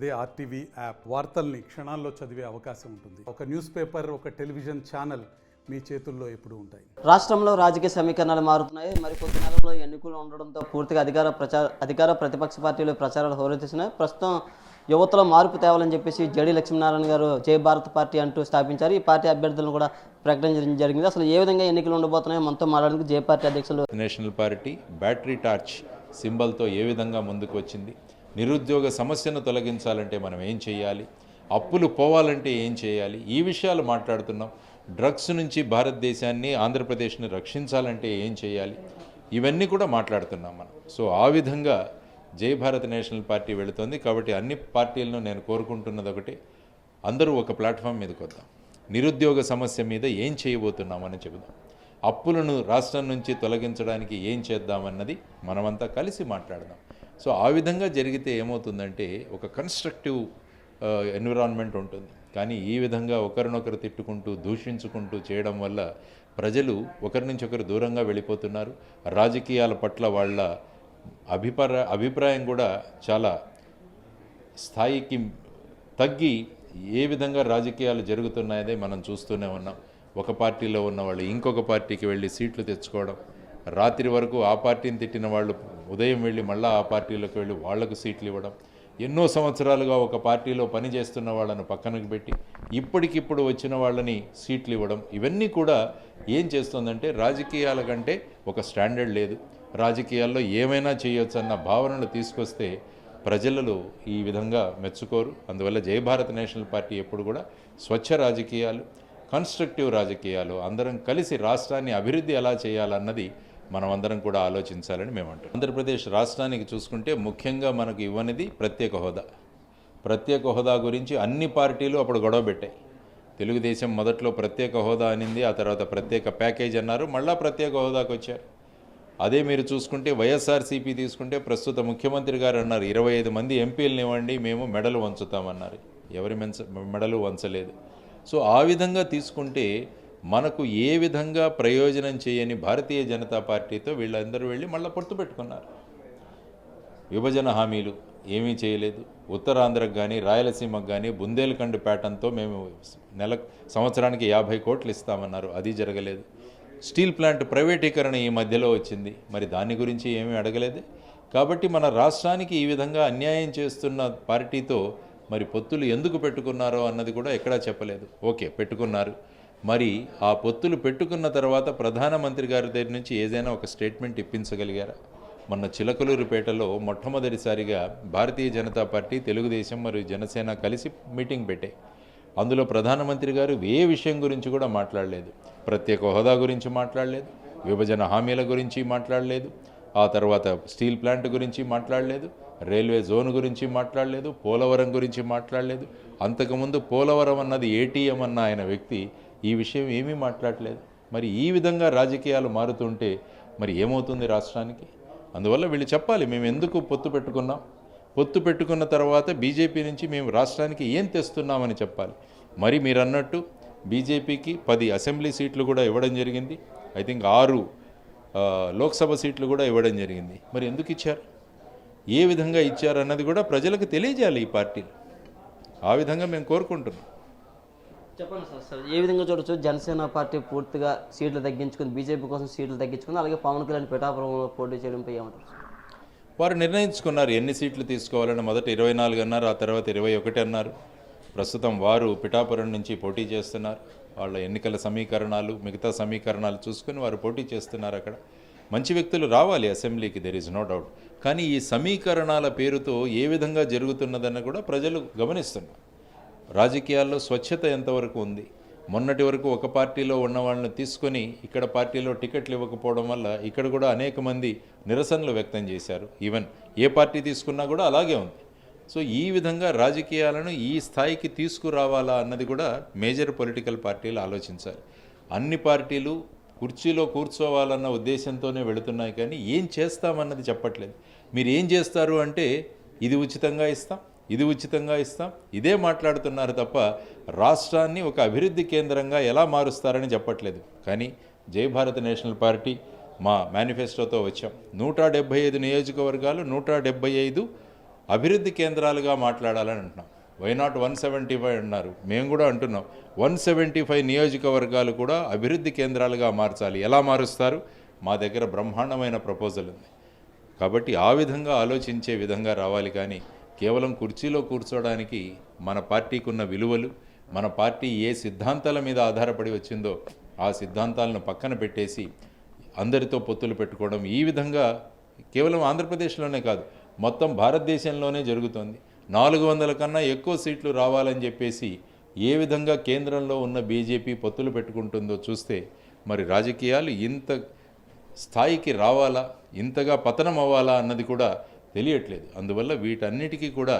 అదే RTV app వార్తల్ని క్షణాల్లో చదివే అవకాశం ఉంటుంది. ఒక న్యూస్ పేపర్ ఒక టెలివిజన్ ఛానల్ మీ చేతుల్లో ఎప్పుడూ ఉంటాయి. రాష్ట్రంలో రాజకీయ సమీకరణాలు మారుతున్నాయి. మరికొద్ది నెలల్లో ఎన్నికలు ఉండడంతో పూర్తిగా అధికార ప్రచార అధికార ప్రతిపక్ష పార్టీలు ప్రచారాలు హోరెత్తిస్తున్నాయి. ప్రస్తుతం యువతలో మార్పు తేవాలని చెప్పేసి జడి లక్ష్మీనారాయణ గారు జై భారత్ పార్టీ అంటూ స్థాపించారు. ఈ పార్టీ అభ్యర్థులను కూడా ప్రకటించడం జరిగింది. అసలు ఏ విధంగా ఎన్నికలు ఉండబోతున్నాయో మనతో మాట్లాడడానికి జై పార్టీ అధ్యక్షులు నేషనల్ పార్టీ బ్యాటరీ టార్చ్ సింబల్తో ఏ విధంగా ముందుకు వచ్చింది? నిరుద్యోగ సమస్యను తొలగించాలంటే మనం ఏం చేయాలి? అప్పులు పోవాలంటే ఏం చేయాలి? ఈ విషయాలు మాట్లాడుతున్నాం. డ్రగ్స్ నుంచి భారతదేశాన్ని ఆంధ్రప్రదేశ్ని రక్షించాలంటే ఏం చేయాలి? ఇవన్నీ కూడా మాట్లాడుతున్నాం మనం. సో ఆ విధంగా జై భారత్ నేషనల్ పార్టీ వెళుతోంది. కాబట్టి అన్ని పార్టీలను నేను కోరుకుంటున్నది ఒకటి. అందరూ ఒక ప్లాట్ఫామ్ మీదకి వద్దాం. నిరుద్యోగ సమస్య మీద ఏం చేయబోతున్నామని చెబుదాం. అప్పులను రాష్ట్రం నుంచి తొలగించడానికి ఏం చేద్దామన్నది మనమంతా కలిసి మాట్లాడదాం. సో ఆ విధంగా జరిగితే ఏమవుతుందంటే ఒక కన్స్ట్రక్టివ్ ఎన్విరాన్మెంట్ ఉంటుంది. కానీ ఈ విధంగా ఒకరినొకరు తిట్టుకుంటూ దూషించుకుంటూ చేయడం వల్ల ప్రజలు ఒకరి నుంచి ఒకరు దూరంగా వెళ్ళిపోతున్నారు. రాజకీయాల పట్ల వాళ్ళ అభిప్రాయ అభిప్రాయం కూడా చాలా స్థాయికి తగ్గి ఏ విధంగా రాజకీయాలు జరుగుతున్నాయనే మనం చూస్తూనే ఉన్నాం. ఒక పార్టీలో ఉన్న వాళ్ళు ఇంకొక పార్టీకి వెళ్ళి సీట్లు తెచ్చుకోవడం రాత్రి వరకు ఆ పార్టీని తిట్టిన వాళ్ళు ఉదయం వెళ్ళి మళ్ళీ ఆ పార్టీలోకి వెళ్ళి వాళ్ళకు సీట్లు ఇవ్వడం ఎన్నో సంవత్సరాలుగా ఒక పార్టీలో పనిచేస్తున్న వాళ్ళను పక్కనకు పెట్టి ఇప్పటికిప్పుడు వచ్చిన వాళ్ళని సీట్లు ఇవ్వడం ఇవన్నీ కూడా ఏం చేస్తుందంటే రాజకీయాల కంటే ఒక స్టాండర్డ్ లేదు. రాజకీయాల్లో ఏమైనా చేయొచ్చు అన్న భావనలు తీసుకొస్తే ప్రజలలో ఈ విధంగా మెచ్చుకోరు. అందువల్ల జయభారత్ నేషనల్ పార్టీ ఎప్పుడు కూడా స్వచ్ఛ రాజకీయాలు కన్స్ట్రక్టివ్ రాజకీయాలు అందరం కలిసి రాష్ట్రాన్ని అభివృద్ధి ఎలా చేయాలన్నది మనం అందరం కూడా ఆలోచించాలని మేము అంటాం ఆంధ్రప్రదేశ్ రాష్ట్రానికి చూసుకుంటే ముఖ్యంగా మనకు ఇవ్వనిది ప్రత్యేక హోదా. ప్రత్యేక హోదా గురించి అన్ని పార్టీలు అప్పుడు గొడవ పెట్టాయి. తెలుగుదేశం మొదట్లో ప్రత్యేక హోదా అనింది ఆ తర్వాత ప్రత్యేక ప్యాకేజ్ అన్నారు మళ్ళా ప్రత్యేక హోదాకు వచ్చారు. అదే మీరు చూసుకుంటే వైఎస్ఆర్సీపీ తీసుకుంటే ప్రస్తుత ముఖ్యమంత్రి గారు అన్నారు ఇరవై ఐదు మంది ఎంపీలను ఇవ్వండి మేము మెడలు వంచుతామన్నారు. ఎవరి మెంచ మెడలు వంచలేదు. సో ఆ విధంగా తీసుకుంటే మనకు ఏ విధంగా ప్రయోజనం చేయని భారతీయ జనతా పార్టీతో వీళ్ళందరూ వెళ్ళి మళ్ళీ పొత్తు పెట్టుకున్నారు. విభజన హామీలు ఏమీ చేయలేదు. ఉత్తరాంధ్రకు కానీ రాయలసీమకు కానీ బుందేల్ఖండ్ పేటంతో మేము నెల సంవత్సరానికి యాభై కోట్లు ఇస్తామన్నారు. అది జరగలేదు. స్టీల్ ప్లాంట్ ప్రైవేటీకరణ ఈ మధ్యలో వచ్చింది. మరి దాని గురించి ఏమీ అడగలేదు. కాబట్టి మన రాష్ట్రానికి ఈ విధంగా అన్యాయం చేస్తున్న పార్టీతో మరి పొత్తులు ఎందుకు పెట్టుకున్నారో అన్నది కూడా ఎక్కడా చెప్పలేదు. ఓకే పెట్టుకున్నారు. మరి ఆ పొత్తులు పెట్టుకున్న తర్వాత ప్రధానమంత్రి గారి దగ్గర నుంచి ఏదైనా ఒక స్టేట్మెంట్ ఇప్పించగలిగారా? మొన్న చిలకలూరుపేటలో మొట్టమొదటిసారిగా భారతీయ జనతా పార్టీ తెలుగుదేశం మరియు జనసేన కలిసి మీటింగ్ పెట్టాయి. అందులో ప్రధానమంత్రి గారు ఏ విషయం గురించి కూడా మాట్లాడలేదు. ప్రత్యేక హోదా గురించి మాట్లాడలేదు విభజన హామీల గురించి మాట్లాడలేదు ఆ తర్వాత స్టీల్ ప్లాంట్ గురించి మాట్లాడలేదు రైల్వే జోన్ గురించి మాట్లాడలేదు పోలవరం గురించి మాట్లాడలేదు. అంతకుముందు పోలవరం అన్నది ఏటీఎం అన్న ఆయన వ్యక్తి ఈ విషయం ఏమీ మాట్లాడలేదు. మరి ఈ విధంగా రాజకీయాలు మారుతుంటే మరి ఏమవుతుంది రాష్ట్రానికి? అందువల్ల వీళ్ళు చెప్పాలి మేము ఎందుకు పొత్తు పెట్టుకున్నాం? పొత్తు పెట్టుకున్న తర్వాత బీజేపీ నుంచి మేము రాష్ట్రానికి ఏం తెస్తున్నామని చెప్పాలి. మరి మీరు అన్నట్టు బీజేపీకి పది అసెంబ్లీ సీట్లు కూడా ఇవ్వడం జరిగింది. ఐ థింక్ ఆరు లోక్సభ సీట్లు కూడా ఇవ్వడం జరిగింది. మరి ఎందుకు ఇచ్చారు? ఏ విధంగా ఇచ్చారు అన్నది కూడా ప్రజలకు తెలియజేయాలి ఈ పార్టీలు. ఆ విధంగా మేము కోరుకుంటున్నాం. చెప్పండి సార్. సార్ ఏ విధంగా చూడొచ్చు? జనసేన పార్టీ పూర్తిగా సీట్లు తగ్గించుకుంది. బీజేపీ కోసం సీట్లు తగ్గించుకుంది. అలాగే పవన్ కళ్యాణ్ పిఠాపురంలో పోటీ చేయడంపై ఏమంటారు వారు నిర్ణయించుకున్నారు. ఎన్ని సీట్లు తీసుకోవాలని మొదట ఇరవై నాలుగు అన్నారు. ఆ తర్వాత ఇరవై ఒకటి అన్నారు. ప్రస్తుతం వారు పిఠాపురం నుంచి పోటీ చేస్తున్నారు. వాళ్ళ ఎన్నికల సమీకరణాలు మిగతా సమీకరణాలు చూసుకొని వారు పోటీ చేస్తున్నారు అక్కడ. మంచి వ్యక్తులు రావాలి అసెంబ్లీకి దెర్ ఇస్ నో డౌట్ కానీ ఈ సమీకరణాల పేరుతో ఏ విధంగా జరుగుతున్నదన్న కూడా ప్రజలు గమనిస్తున్నారు. రాజకీయాల్లో స్వచ్ఛత ఎంతవరకు ఉంది? మొన్నటి వరకు ఒక పార్టీలో ఉన్న వాళ్ళని తీసుకొని ఇక్కడ పార్టీలో టికెట్లు ఇవ్వకపోవడం వల్ల ఇక్కడ కూడా అనేక మంది నిరసనలు వ్యక్తం చేశారు. ఈవెన్ ఏ పార్టీ తీసుకున్నా కూడా అలాగే ఉంది. సో ఈ విధంగా రాజకీయాలను ఈ స్థాయికి తీసుకురావాలా అన్నది కూడా మేజర్ పొలిటికల్ పార్టీలు ఆలోచించాలి. అన్ని పార్టీలు కుర్చీలో కూర్చోవాలన్న ఉద్దేశంతోనే వెళుతున్నాయి కానీ ఏం చేస్తామన్నది చెప్పట్లేదు. మీరు ఏం చేస్తారు అంటే ఇది ఉచితంగా ఇస్తాం ఇది ఉచితంగా ఇస్తాం. ఇదే మాట్లాడుతున్నారు తప్ప రాష్ట్రాన్ని ఒక అభివృద్ధి కేంద్రంగా ఎలా మారుస్తారని చెప్పట్లేదు. కానీ జై భారత్ నేషనల్ పార్టీ మా మేనిఫెస్టోతో వచ్చాం. నూట డెబ్బై ఐదు నియోజకవర్గాలు నూట డెబ్బై ఐదు అభివృద్ధి కేంద్రాలుగా మాట్లాడాలని అంటున్నాం. Why not one seventy five అన్నారు. మేము కూడా అంటున్నాం. వన్ సెవెంటీ ఫైవ్ నియోజకవర్గాలు కూడా అభివృద్ధి కేంద్రాలుగా మార్చాలి. ఎలా మారుస్తారు? మా దగ్గర బ్రహ్మాండమైన ప్రపోజల్ ఉంది. కాబట్టి ఆ విధంగా ఆలోచించే విధంగా రావాలి కానీ కేవలం కుర్చీలో కూర్చోవడానికి మన పార్టీకి ఉన్న విలువలు మన పార్టీ ఏ సిద్ధాంతాల మీద ఆధారపడి వచ్చిందో ఆ సిద్ధాంతాలను పక్కన పెట్టేసి అందరితో పొత్తులు పెట్టుకోవడం ఈ విధంగా కేవలం ఆంధ్రప్రదేశ్లోనే కాదు మొత్తం భారతదేశంలోనే జరుగుతోంది. నాలుగు వందల కన్నా ఎక్కువ సీట్లు రావాలని చెప్పేసి ఏ విధంగా కేంద్రంలో ఉన్న బీజేపీ పొత్తులు పెట్టుకుంటుందో చూస్తే మరి రాజకీయాలు ఇంత స్థాయికి రావాలా ఇంతగా పతనం అవ్వాలా అన్నది కూడా తెలియట్లేదు. అందువల్ల వీటన్నిటికీ కూడా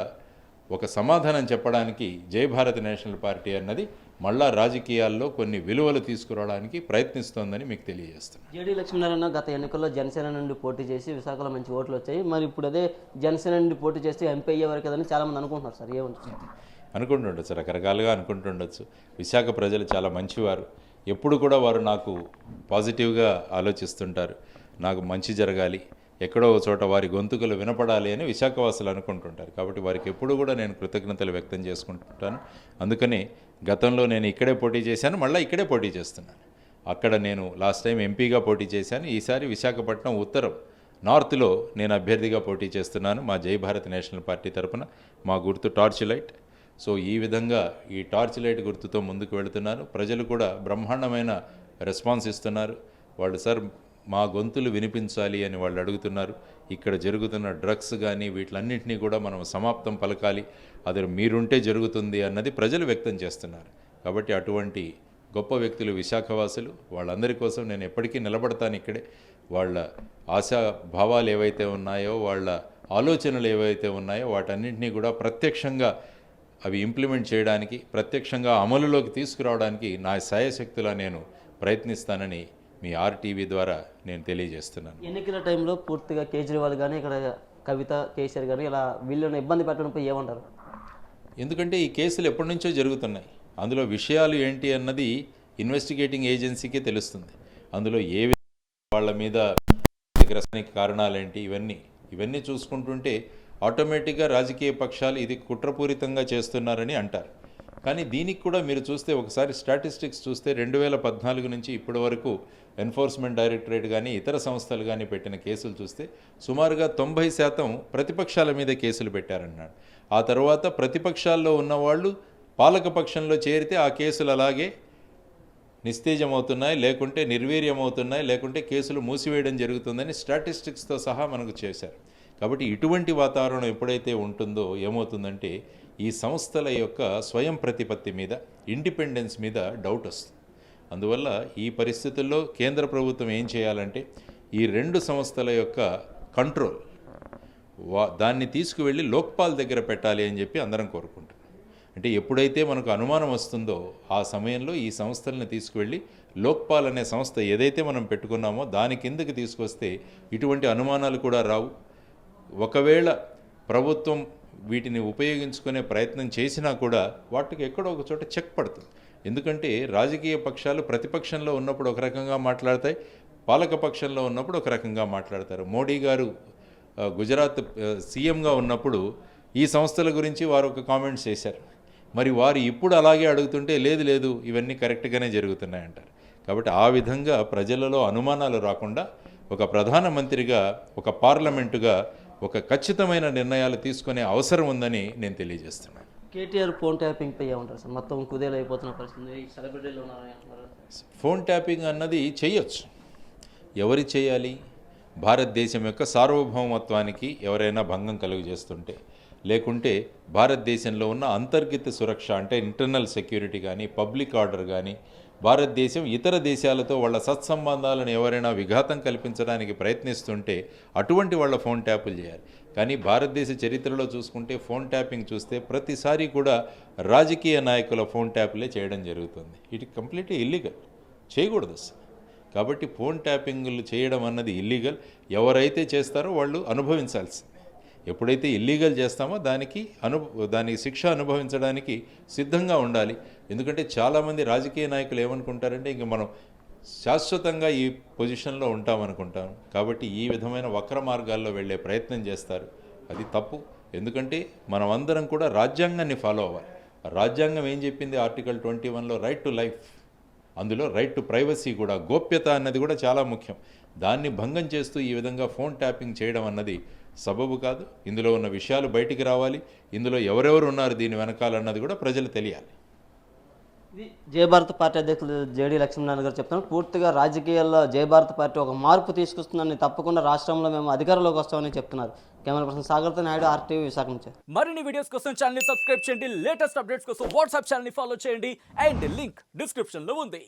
ఒక సమాధానం చెప్పడానికి జై భారత్ నేషనల్ పార్టీ అన్నది మళ్ళా రాజకీయాల్లో కొన్ని విలువలు తీసుకురావడానికి ప్రయత్నిస్తోందని మీకు తెలియజేస్తున్నాను జేడీ లక్ష్మీనారాయణ గత ఎన్నికల్లో జనసేన నుండి పోటీ చేసి విశాఖలో మంచి ఓట్లు వచ్చాయి. మరి ఇప్పుడు అదే జనసేన నుండి పోటీ చేస్తే ఎంపీ అయ్యే వరకు కదని చాలామంది అనుకుంటున్నారు సార్ ఏమంటారు అనుకుంటుండొచ్చు రకరకాలుగా అనుకుంటుండొచ్చు. విశాఖ ప్రజలు చాలా మంచివారు. ఎప్పుడు కూడా వారు నాకు పాజిటివ్గా ఆలోచిస్తుంటారు. నాకు మంచి జరగాలి. ఎక్కడో ఒక చోట వారి గొంతుకలు వినపడాలి అని విశాఖవాసులు అనుకుంటుంటారు. కాబట్టి వారికి ఎప్పుడు కూడా నేను కృతజ్ఞతలు వ్యక్తం చేసుకుంటుంటాను. అందుకని గతంలో నేను ఇక్కడే పోటీ చేశాను మళ్ళీ ఇక్కడే పోటీ చేస్తున్నాను. అక్కడ నేను లాస్ట్ టైం ఎంపీగా పోటీ చేశాను. ఈసారి విశాఖపట్నం ఉత్తరం నార్త్లో నేను అభ్యర్థిగా పోటీ చేస్తున్నాను మా జై భారత్ నేషనల్ పార్టీ తరపున. మా గుర్తు టార్చ్ లైట్. సో ఈ విధంగా ఈ టార్చ్ లైట్ గుర్తుతో ముందుకు వెళుతున్నాను ప్రజలు కూడా బ్రహ్మాండమైన రెస్పాన్స్ ఇస్తున్నారు. వాళ్ళు సార్ మా గొంతులు వినిపించాలి అని వాళ్ళు అడుగుతున్నారు. ఇక్కడ జరుగుతున్న డ్రగ్స్ కానీ వీటిలన్నింటినీ కూడా మనం సమాప్తం పలకాలి. అది మీరుంటే జరుగుతుంది అన్నది ప్రజలు వ్యక్తం చేస్తున్నారు. కాబట్టి అటువంటి గొప్ప వ్యక్తులు విశాఖవాసులు వాళ్ళందరి కోసం నేను ఎప్పటికీ నిలబడతాను ఇక్కడే. వాళ్ళ ఆశా భావాలు ఏవైతే ఉన్నాయో వాళ్ళ ఆలోచనలు ఏవైతే ఉన్నాయో వాటన్నింటినీ కూడా ప్రత్యక్షంగా అవి ఇంప్లిమెంట్ చేయడానికి ప్రత్యక్షంగా అమలులోకి తీసుకురావడానికి నా సాయశక్తులా నేను ప్రయత్నిస్తానని మీ ఆర్టీవీ ద్వారా నేను తెలియజేస్తున్నాను. ఎన్నికల టైంలో పూర్తిగా కేజ్రీవాల్ కానీ ఇక్కడ కవిత కేసీఆర్ కానీ ఇలా వీళ్ళని ఇబ్బంది పెట్టడంపై ఏమంటారు? ఎందుకంటే ఈ కేసులు ఎప్పటి నుంచో జరుగుతున్నాయి. అందులో విషయాలు ఏంటి అన్నది ఇన్వెస్టిగేటింగ్ ఏజెన్సీకే తెలుస్తుంది. అందులో ఏ వాళ్ళ మీద గ్రసానికి కారణాలేంటి ఇవన్నీ ఇవన్నీ చూసుకుంటుంటే ఆటోమేటిక్గా రాజకీయ పక్షాలు ఇది కుట్రపూరితంగా చేస్తున్నారని అంటారు. కానీ దీనికి కూడా మీరు చూస్తే ఒకసారి స్టాటిస్టిక్స్ చూస్తే రెండు వేల పద్నాలుగు నుంచి ఇప్పటి వరకు ఎన్ఫోర్స్మెంట్ డైరెక్టరేట్ కానీ ఇతర సంస్థలు కానీ పెట్టిన కేసులు చూస్తే సుమారుగా తొంభై శాతం ప్రతిపక్షాల మీద కేసులు పెట్టారన్నాడు. ఆ తర్వాత ప్రతిపక్షాల్లో ఉన్నవాళ్ళు పాలకపక్షంలో చేరితే ఆ కేసులు అలాగే నిస్తేజమవుతున్నాయి లేకుంటే నిర్వీర్యమవుతున్నాయి లేకుంటే కేసులు మూసివేయడం జరుగుతుందని స్టాటిస్టిక్స్తో సహా మనకు చేశారు. కాబట్టి ఇటువంటి వాతావరణం ఎప్పుడైతే ఉంటుందో ఏమవుతుందంటే ఈ సంస్థల యొక్క స్వయం ప్రతిపత్తి మీద ఇండిపెండెన్స్ మీద డౌట్ వస్తుంది. అందువల్ల ఈ పరిస్థితుల్లో కేంద్ర ప్రభుత్వం ఏం చేయాలంటే ఈ రెండు సంస్థల యొక్క కంట్రోల్ వా దాన్ని తీసుకువెళ్ళి లోక్పాల్ దగ్గర పెట్టాలి అని చెప్పి అందరం కోరుకుంటున్నాం. అంటే ఎప్పుడైతే మనకు అనుమానం వస్తుందో ఆ సమయంలో ఈ సంస్థలను తీసుకువెళ్ళి లోక్పాల్ అనే సంస్థ ఏదైతే మనం పెట్టుకున్నామో దాని కిందకి తీసుకొస్తే ఇటువంటి అనుమానాలు కూడా రావు. ఒకవేళ ప్రభుత్వం వీటిని ఉపయోగించుకునే ప్రయత్నం చేసినా కూడా వాటికి ఎక్కడో ఒక చోట చెక్ పడుతుంది. ఎందుకంటే రాజకీయ పక్షాలు ప్రతిపక్షంలో ఉన్నప్పుడు ఒక రకంగా మాట్లాడతాయి పాలక పక్షంలో ఉన్నప్పుడు ఒక రకంగా మాట్లాడతారు. మోడీ గారు గుజరాత్ సీఎంగా ఉన్నప్పుడు ఈ సంస్థల గురించి వారు ఒక కామెంట్స్ చేశారు. మరి వారు ఇప్పుడు అలాగే అడుగుతుంటే లేదు లేదు ఇవన్నీ కరెక్ట్గానే జరుగుతున్నాయంటారు. కాబట్టి ఆ విధంగా ప్రజలలో అనుమానాలు రాకుండా ఒక ప్రధానమంత్రిగా ఒక పార్లమెంటుగా ఒక ఖచ్చితమైన నిర్ణయాలు తీసుకునే అవసరం ఉందని నేను తెలియజేస్తున్నాను. కేటీఆర్ ఫోన్ ట్యాపింగ్పై ఏమంటారు సార్? మొత్తం కుదేలు అయిపోతున్న పరిస్థితి సెలబ్రిటీలు ఫోన్ ట్యాపింగ్ అన్నది చేయొచ్చు. ఎవరి చేయాలి? భారతదేశం యొక్క సార్వభౌమత్వానికి ఎవరైనా భంగం కలుగు చేస్తుంటే లేకుంటే భారతదేశంలో ఉన్న అంతర్గత సురక్ష అంటే ఇంటర్నల్ సెక్యూరిటీ కానీ పబ్లిక్ ఆర్డర్ కానీ భారతదేశం ఇతర దేశాలతో వాళ్ళ సత్సంబంధాలను ఎవరైనా విఘాతం కల్పించడానికి ప్రయత్నిస్తుంటే అటువంటి వాళ్ళ ఫోన్ ట్యాపులు చేయాలి. కానీ భారతదేశ చరిత్రలో చూసుకుంటే ఫోన్ ట్యాపింగ్ చూస్తే ప్రతిసారి కూడా రాజకీయ నాయకుల ఫోన్ ట్యాపులే చేయడం జరుగుతుంది. ఇట్ కంప్లీట్లీ ఇల్లీగల్ చేయకూడదు అసలు. కాబట్టి ఫోన్ ట్యాపింగ్లు చేయడం అన్నది ఇల్లీగల్ ఎవరైతే చేస్తారో వాళ్ళు అనుభవించాల్సింది. ఎప్పుడైతే ఇల్లీగల్ చేస్తామో దానికి అను దానికి శిక్ష అనుభవించడానికి సిద్ధంగా ఉండాలి. ఎందుకంటే చాలామంది రాజకీయ నాయకులు ఏమనుకుంటారంటే ఇంక మనం శాశ్వతంగా ఈ పొజిషన్లో ఉంటామనుకుంటాం. కాబట్టి ఈ విధమైన వక్ర మార్గాల్లో వెళ్ళే ప్రయత్నం చేస్తారు. అది తప్పు. ఎందుకంటే మనం అందరం కూడా రాజ్యాంగాన్ని ఫాలో అవ్వాలి. రాజ్యాంగం ఏం చెప్పింది? ఆర్టికల్ ట్వంటీ వన్లో రైట్ టు లైఫ్ అందులో రైట్ టు ప్రైవసీ కూడా గోప్యత అన్నది కూడా చాలా ముఖ్యం. దాన్ని భంగం చేస్తూ ఈ విధంగా ఫోన్ ట్యాపింగ్ చేయడం అన్నది సబబు కాదు ఇందులో ఉన్న విషయాలు బయటికి రావాలి ఇందులో ఎవరెవరు ఉన్నారు దీని వెనకాలన్నది కూడా ప్రజలు తెలియాలి. ఇది జయ భారత్ పార్టీ అధ్యక్షులు జేడీ లక్ష్మీనారాయణ గారు చెప్తున్నారు. పూర్తిగా రాజకీయాల్లో జయ భారత్ పార్టీ ఒక మార్పు తీసుకొస్తుందని తప్పకుండా రాష్ట్రంలో మేము అధికారంలోకి వస్తామని చెప్తున్నారు. కెమెరా పర్సన్ సాగర్తో నాయుడు ఆర్టీవీ విశాఖ నుంచి. మరిన్ని వీడియోస్ కోసం ఛానల్ సబ్స్క్రైబ్ చేయండి. లేటెస్ట్ అప్డేట్స్ కోసం వాట్సాప్ ఛానల్ ఫాలో చేయండి. అండ్ లింక్ డిస్క్రిప్షన్లో ఉంది.